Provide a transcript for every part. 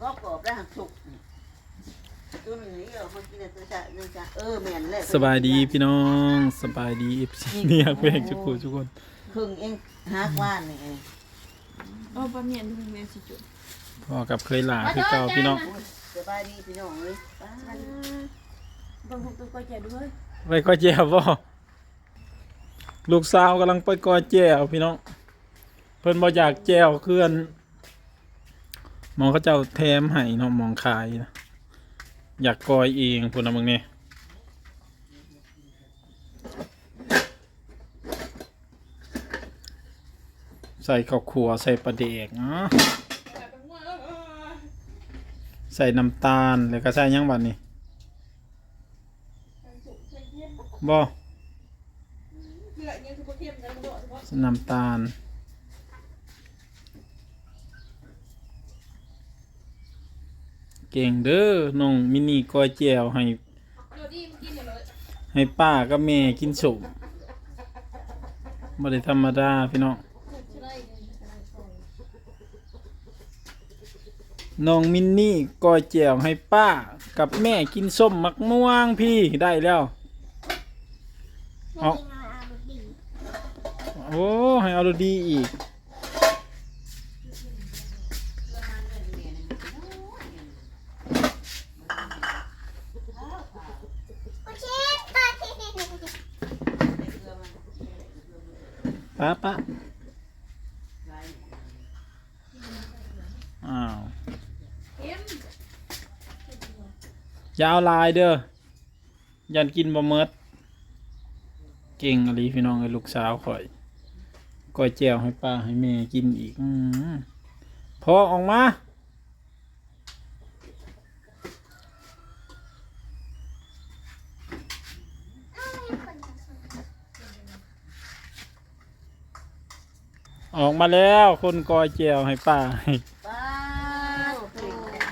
ก็กรอบได้หักสุกตัวหนึ่งนี่เอามากินตัวจะนึงจะเออแม่นเลยสบายดีพี่น้องสบายดีเอฟซีเนี่ยเพลงทุกคนทุกคนครึ่งเองหักว่านนี่เองโอ้บะเมียนเป็นแม่สิจุดพอกับเคยหลาคือเก่าพี่น้องสบายดีพี่น้องเลยบางคนตัวก็แก่ด้วยไปก้อยแจบ่ลูกสาวกำลังไปก้อยแจวพี่น้องเพิ่นบ่อยากแจวเคลื่อน มองเขาเจ้าแถมให้เนาะมองขายนะอยากกอยเองพุ่นน่ะมึงนี่ใส่ข้าวขัวใส่ปลาเด็กเนาะใส่น้ำตาลแล้วก็ใส่ยังบัดนี้บ่น้ำตาล เก่งเด้อน้องมินี่ก้อยแจวให้ให้ป้ากับแม่กินสุกบ่ได้ธรรมดาพี่น้องน้องมินนี่ก้อยแจวให้ป้ากับแม่กินส้มมักม่วงพี่ได้แล้วเอาโอ้ให้เอาดูดีอีก ป้าป้าอ้าวอ ยาวลายเด้อ ยันกินบะเมิด เก่งอะไรพี่น้องไอ้ลูกสาวข่อยก้อยแจวให้ป้าให้แม่กินอีกอมพอออกมา ออกมาแล้วคนก้อยแจวให้ป้าให้ ป้า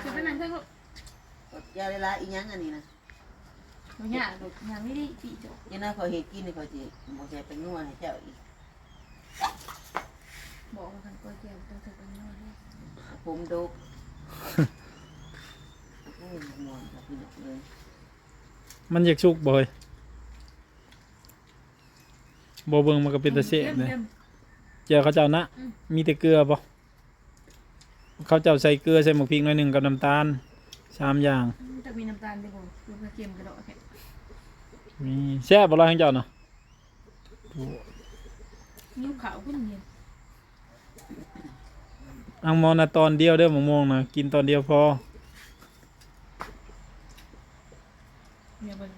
คือเป็นนั่นใช่ลูก ยาเวลา อีหยังอันนี้นะมันยากลูกยังไม่ได้ปีจบยังน่าเขาเห็ดกินนี่เขาสิบ่ใช่ไปนัวให้เจ้าอีกบอกว่ากันก็แก่ต้องถึงกันน้อยผมดกโอ้ยม่วนกับพี่น้องเลยมันอยากชุกบ่อยบ่เบิ่งมันก็เป็นตะเสะเลยเจอเขาเจ้านะ มีแต่เกลือบ่เขาเจ้าใส่เกลือใส่หมกพริกหน่อยหนึ่งกับน้ำตาลสามอย่าง จะมีน้ำตาลด้วยบ่ลูกเค็มกระโดดแค่มีแซ่บบ่ล่ะทั้งเจ้าเนาะนิ้วขาวขึ้นเย็นอังมอนะตอนเดียวเด้อมะม่วงนะกินตอนเดียวพอเนี่ยเบิ่ง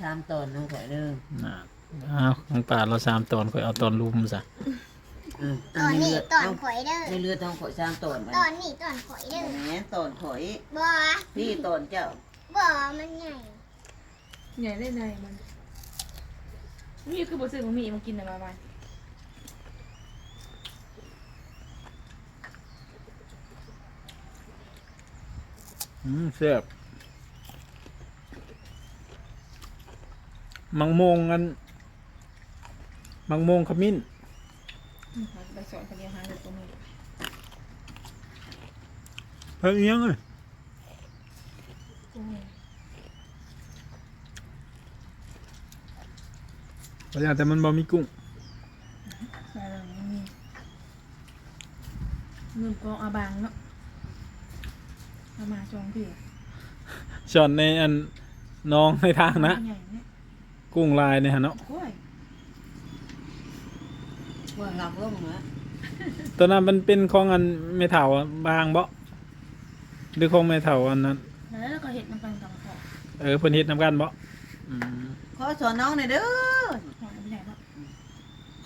สามตอนน้องข่อยเด้อน่ะอ้าวของป่าเราสามตอนค่อยเอาตอนลุมซะเออตอนนี้เลือดตอนน้องข่อยเด้อในเลือดต้องข่อยสามตอนไปตอนนี้ตอนข่อยเด้อแหมตอนข่อยบ่พี่ตอนเจ้าบ่มันใหญ่ใหญ่ได้ในมันนี่คือบ่ซื้อมันมีมากินอะไรมาอืมแซ่บมังม่วงอัน มังม่วงขมิ้น ไปสอนกันเรียนหาเด็กตรงนี้เพิ่งเอียงเลยตรงนี้บางอย่างแต่มันบ่มีกุ้งใช่แล้วมันมีเงินกองอาบางเนาะเอามาจองพี่ช้อนในอันน้องในทางนะ ใหญ่เนี่ยกุ้งลายเนี่ยฮะเนาะ โอ้ย ว่างามร่มเหรอตัวนั้นมันเป็นของอันเมถาอะบางบ่หรือของเมถาอันนั้นแล้วก็เห็ดน้ำปันกับขอเออเพิ่นเฮ็ดนำกันบ่อืมขอสอนน้องหน่อยเด้อหอมใหญ่มาก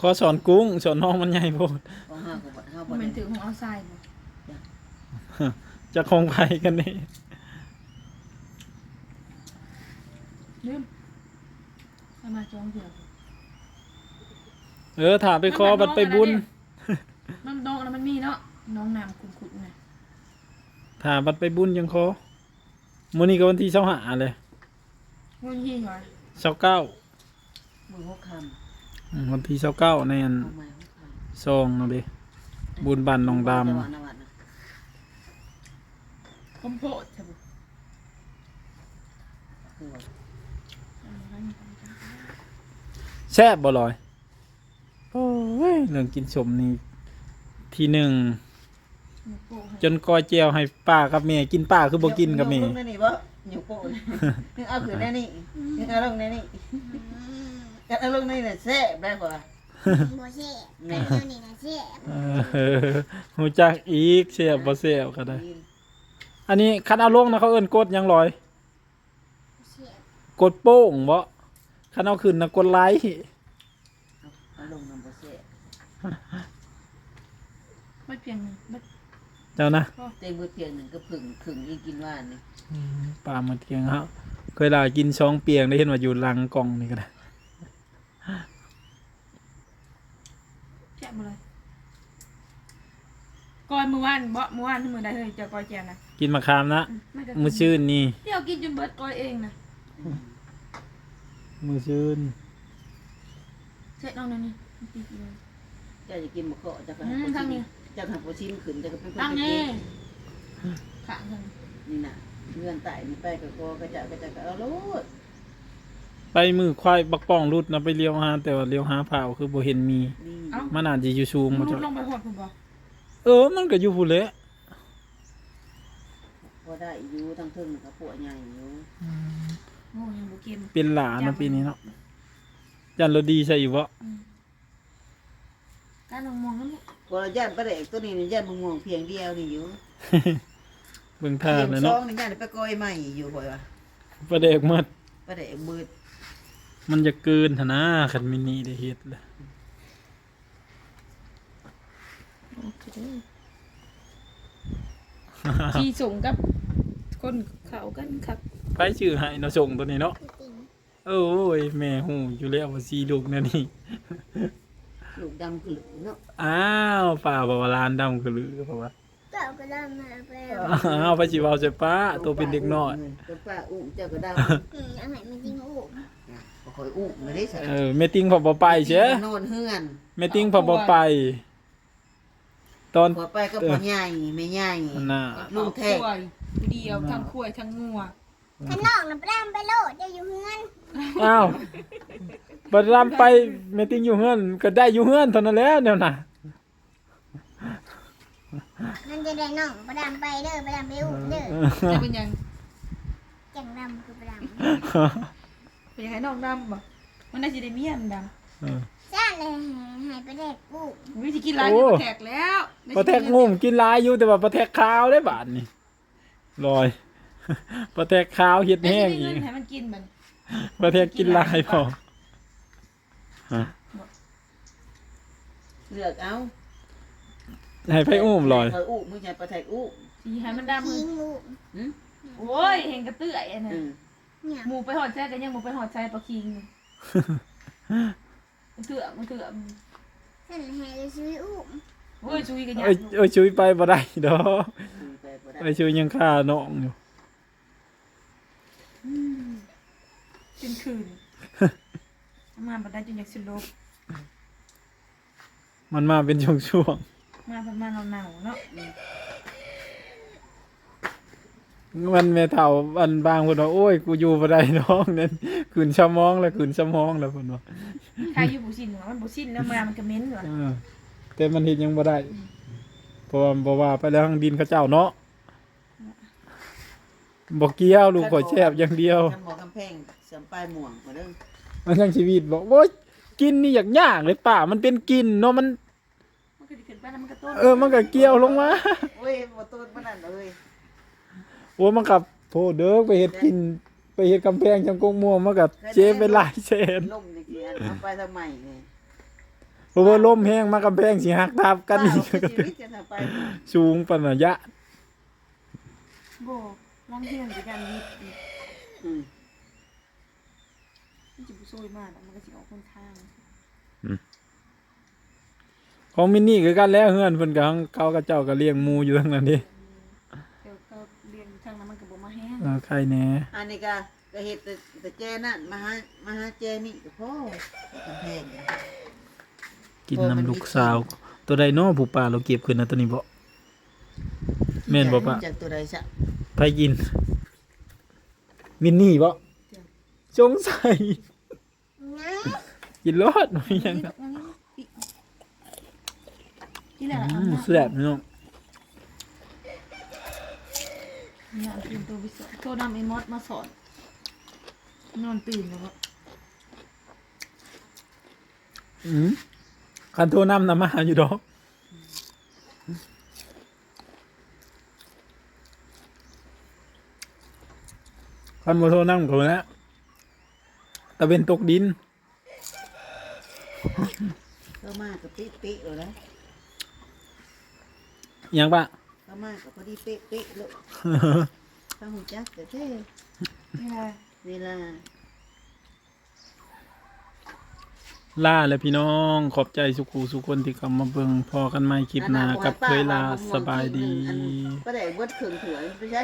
ขอสอนกุ้งสอนน้องมันใหญ่โพดของห้ากับห้าบ่มันได้เป็นถือของเอาทรายบ่จะคงไปกันนี่ลืมเอามาจองเผื่อ เออถามไปขอบัดไปบุญมันน้องแล้วมันมีเนาะน้องน้ำขุ่นๆน่ะถามบัดไปบุญยังขอมื้อนี้ก็วันที่25เลยมันยี่หรอ29มือหกคอืมวันที่29ในอันำเอามาหกคำซองนั่นเด้บุญบันน้องดจัหวัดนวัดนะคมโพดใช่ปะคือว่าำแซ่บบ่ลอย โอ้ยเรื่องกินสมนี่ทีหนึ่งจนกอแจวให้ป้ากับแม่กินป้าคือบ่กินกับแม่ยลงในนี่บ่อยู่โป้เลยนึกเอาขึ้นในนี่นึกเอาลงในนี่กันเอาลงในนี่แซ่บได้กว่าโบเช่แม่เดี๋ยวนี้นะเช่เออหูจักอีกแซ่บบ่แซ่บก็ได้ อันนี้คันเอาลงนะเขาเอิ้นกดหยังลอยเช่กดโป้งบ่คันเอาขึ้นนะกดไลค์เอาลงน้ำบ่แซ่บ ไม่เพียงไม่เจ้านะเต็มมือเพียงหนึ่งก็ผึ่งผึ่งอีกกินว่านนี่ปลาหมดเทียงครับเคยลากินช้องเปียงได้เห็นว่าอยู่หลังกล่องนี่ก็ได้แกะมาเลยกอยมือวานบ่มือวานที่มือใดเฮ้ยเจะกอยแจวนะกินมะขามนะไม่ก็มือชื่นนี่เดี๋ยวกินจนเบิดกอยเองนะมือชื่นเสร็จน้องนั่นนี่ปีก เลยเจ้าจะกินมะเขือจะก็อืให้มผู้ทางนี้ชิมเจ้าทำผู้ชิมขึ้นจะก็เป็นคนตั้งไปนี่กินขางทางนี่น่ะเงื่อนไต่นี่ไปกับโกกระจะกระจะก็เอาโลดไปมือควายบักป้องรุดนะไปเลี้ยวหาแต่ว่าเลี้ยวหาเผาคือบ่เห็นมีนี่มันอาจจะอยู่สูงมัมานลจ้ะดลงไปหอดคุณบ่เออมันก็อยู่พุ่นแหละพอได้อยู่ทั้งทึ่งกับปวใหญ่อยู่โอ้ยังบ่กินเป็นหลานนะปีนี้เนาะยันรดีใช่อยู่บ่ การลงมองนั่นแหละพอญาติประเด็กตัวนี้นี่ญาติมึงมองเพียงเดียวนี่อยู่เบิ่งท่าเพียงเลยสอเนาะงนี่ญาติไปก้อยใหม่อยู่หอยวะประเด็กหมดประเด็กมืดมันจะเกินหนนะคันมินี่ได้เฮ็ดเลยที่ส่งกับคนเขากันครับไปชื่อให้เนาะส่งตัวนี้เนาะคือจริง โอ้ย แม่ฮู้อยู่แล้วว่าสีลูกแนั่นนี่ ลูกดำคือเนาะอ้าวป้าบอกว่าร้านดำคือลือเพราะว่าก็เอากระดาษมาไปเอาอ้าวไปสิเว้าใส่ป้าตัวเป็นเด็กน้อยตัวป้าอุ้มเจ้าก็ดอืมเอาให้มันจริงโอ้ำบ่คอยอุ้มมาได้สักเออแม่ติ้งพอบ่ไปเช่นอนเฮือนแม่ติ้งพอบ่ไป ตอนพอไปก็พ่อใหญ่แม่ใหญ่น่ะลุงแท้ขวยเดียวทั้งขวยทั้งงัว ข้างนอกน่ะไปดามไปโลดเดี๋ยวอยู่เฮือน อ้าวบัดรำไปแม่ติ้งอยู่เฮือนก็ได้อยู่เฮือนเท่านั้นแหล้วแนวน่ะมันจะได้น้องไปดามไปเด้อไปดามไปอุ้มเด้อจะเป็นยังจังดำคือไปดามเป็นยังไงน้องดำบ่มันได้สิได้เมียนดเออจ้าเลยให้ไปเด็กอุ้มำวิธีกินร้านโอ้นี่แขกแล้วได้ปลาแทกงุ่มกินหลายอยู่แต่ว่าปลาแทกขาวได้บาดนี่ลอยปลาแทกขาวเฮ็ดได้แห้งสิได้อีเงิกนให้มันกินมัน ปลาแทกกินหลายพอฮะเลือกเอาให้ไผอุ้มลอยคอยอุ้มมึงใช่ประแทกอุ้มสิให้มันดำมืทิ้องลูกหืมโอ้ยเห็นกระเตื้อยอันน่ะอืมเนี่ยหมูไปหอดแซ่กันยังหมูไปหอดแซ่ปลาคิงมันเถื่อมันเถื่อนั่นให้เลยซื้ออุ้มโอ้ยชุยกันยัเอ้ยเอ้ยช่วยไปบ่ได้ดอกคุยไปบ่ได้เอ้ยช่วยยังฆ่าน้องอยู่ เป็นคืนมาบัดได้จนอยากสิลบมันมาเป็นช่วงมาพันมาหนาวๆเนาะๆมันแม่เฒ่าอันบางเพิ่นว่าโอ้ยกูอยู่บ่ได้น้องนั่นขืนสมองแล้วขืนสมองแล้วเพิ่นว่าใครอยู่บุชินมันบุชินแล้วมามันก็เหม้นเหรอเออแต่มันเฮ็ดหยังบ่ได้เพราะว่าบ่ว่าไปแล้วทางดินเขาเจ้าเนาะบ่เกี่ยวลูกก็แซ่บอย่างเดียวกันหมอกำแพง เสริมปลายหม่วงมาเด้อมันทั้งชีวิตบอกโอ้ยกินนี่อยากยากเลยป่ามันเป็นกินเนาะมัน มันก็สิขึ้นไปแล้วมันก็ต้นเออมันก็เกี่ยวลงมาโอ้ยบ่ตูนบ่นั่นเอ้ยโอ้มันกับโพเด้อไปเฮ็ดกิน ไปเฮ็ดกำแพงจังกงม่วงมันกับเจ๊ไปหลายแสนล่มนี่สิอันเอาไปทำไมนี่เพราะว่าลมแห้งมากำแพงสิหักทับกันอีกป้าเอาชีวิตจะทำไปสูงปานระยะ โบลองเฮียนด้วยกันวิทย์อืมมั นจะบุซวยมากอะมันก็สิออกคนทางของมินนี่คือกันแล้วเฮือนเพิ่นก็เขากับเจ้าก็เลี้ยงหมูอยู่ทั้งนั้นเดิเดี๋ยวก็เรียนทางนั้นมันก็บ่มาแห้งเออใครแหน่อันนี้ก็ก็เฮ็ดแต่แต่แจนั่นมาหามาหาแจนี่ก็พอกำแพงกินน้ำลูกสาว ตัวใดเนาะผู้ป่าเราเก็บขึ้นนะตัวนี้บ่แม่นบ่ปะจากตัวใดซะไปกิน มินนี่บ่สงสัยน้ กินรอดไม่ยังครับที่แหละอืเอามหน้าแซ่บพี่น้องหน้าตื่นตัววิศวโทรนำไอ้มอสมาสอน นอนตื่นแล้วก็อืมคันโทรนำนำมาหาอยู่ดอกคันบ่โทรนำก็แล้วตะเวนตกดิน เข้ามากับปิ๊เป๊ะเลยนะอิหยังปะเข้ามากับพอดีเป๊ะเป๊ะเลยข้าหูจักแต่เท่เวลาเวลาล่าแล้วพี่น้องขอบใจสุขูสุคนที่กลับมาเบิ่งพอกันใหม่คลิปหน้ากับเคยลาสบายดี ก็ได้เบิดเครื่องถือไปใช้